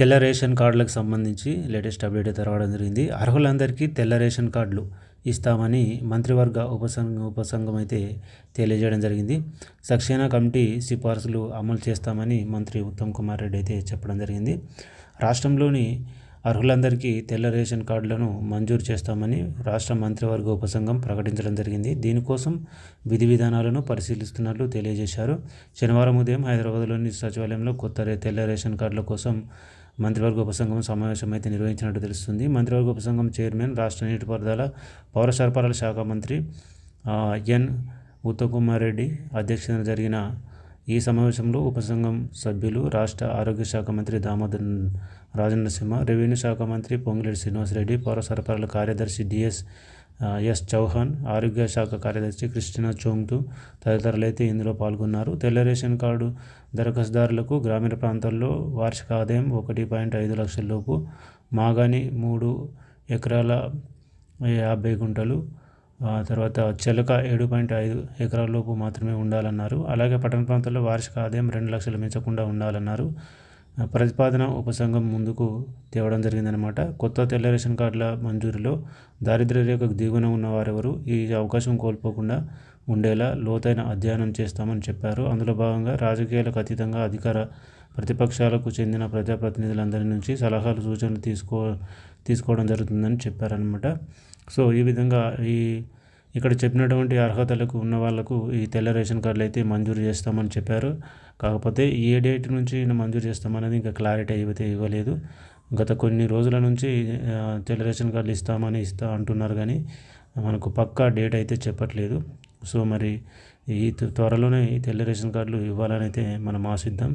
తెల్ల రేషన్ కార్డులకు సంబంధించి లేటెస్ట్ అప్డేట్ అయితే రావడం జరిగింది. అర్హులందరికీ తెల్ల రేషన్ కార్డులు ఇస్తామని మంత్రివర్గ ఉపసంఘ ఉపసంఘం అయితే తెలియజేయడం జరిగింది. సక్సేనా కమిటీ సిఫార్సులు అమలు చేస్తామని మంత్రి ఉత్తమ్ కుమార్ రెడ్డి అయితే చెప్పడం జరిగింది. రాష్ట్రంలోని అర్హులందరికీ తెల్ల రేషన్ కార్డులను మంజూరు చేస్తామని రాష్ట్ర మంత్రివర్గ ఉపసంఘం ప్రకటించడం జరిగింది. దీనికోసం విధి విధానాలను పరిశీలిస్తున్నట్లు తెలియజేశారు. శనివారం ఉదయం హైదరాబాద్లోని సచివాలయంలో కొత్త తెల్ల రేషన్ కార్డుల కోసం మంత్రివర్గ ఉపసంఘం సమావేశం అయితే నిర్వహించినట్టు తెలుస్తుంది. మంత్రివర్గ ఉపసంఘం చైర్మన్ రాష్ట్ర నీటిపారుదల పౌర సరఫరాల శాఖ మంత్రి ఎన్. ఉత్తమ్ కుమార్ రెడ్డి అధ్యక్షతన జరిగిన ఈ సమావేశంలో ఉపసంఘం సభ్యులు రాష్ట్ర ఆరోగ్య శాఖ మంత్రి దామోదర్ రాజనరసింహ రెవెన్యూ శాఖ మంత్రి పొంగిరెడ్డి శ్రీనివాసరెడ్డి పౌర సరఫరాల కార్యదర్శి డిఎస్ ఎస్ చౌహాన్ ఆరోగ్య శాఖ కార్యదర్శి క్రిస్టినా చోంగ్తు తదితరులైతే ఇందులో పాల్గొన్నారు. తెల్ల రేషన్ కార్డు దరఖాస్తుదారులకు గ్రామీణ ప్రాంతాల్లో వార్షిక ఆదాయం ఒకటి పాయింట్ ఐదు లక్షల లోపు మాగాని మూడు ఎకరాల యాభై గుంటలు తర్వాత చెలక ఏడు పాయింట్ ఐదు ఎకరాల లోపు మాత్రమే ఉండాలన్నారు. అలాగే పట్టణ ప్రాంతాల్లో వార్షిక ఆదాయం రెండు లక్షలు మించకుండా ఉండాలన్నారు. ప్రతిపాదన ఉపసంఘం ముందుకు తేవడం జరిగిందనమాట కొత్త తెల్ల రేషన్ కార్డుల మంజూరులో దారిద్ర్య రేఖకు దిగువన ఉన్న వారెవరు ఈ అవకాశం కోల్పోకుండా ఉండేలా లోతైన అధ్యయనం చేస్తామని చెప్పారు. అందులో భాగంగా రాజకీయాలకు అతీతంగా అధికార ప్రతిపక్షాలకు చెందిన ప్రజాప్రతినిధులందరి నుంచి సలహాలు సూచనలు తీసుకో తీసుకోవడం జరుగుతుందని చెప్పారనమాట సో ఈ విధంగా ఈ ఇక్కడ చెప్పినటువంటి అర్హతలకు ఉన్న వాళ్ళకు ఈ తెల్ల రేషన్ కార్డులు అయితే మంజూరు చేస్తామని చెప్పారు. కాకపోతే ఏ డేట్ నుంచి మంజూరు చేస్తామనేది ఇంకా క్లారిటీ అయితే ఇవ్వలేదు. గత కొన్ని రోజుల నుంచి తెల్ల రేషన్ కార్డులు ఇస్తామని ఇస్తా అంటున్నారు కానీ మనకు పక్కా డేట్ అయితే చెప్పట్లేదు. సో మరి ఈ త్వరలోనే ఈ తెల్ల రేషన్ కార్డులు ఇవ్వాలని అయితే మనం ఆశిద్దాం.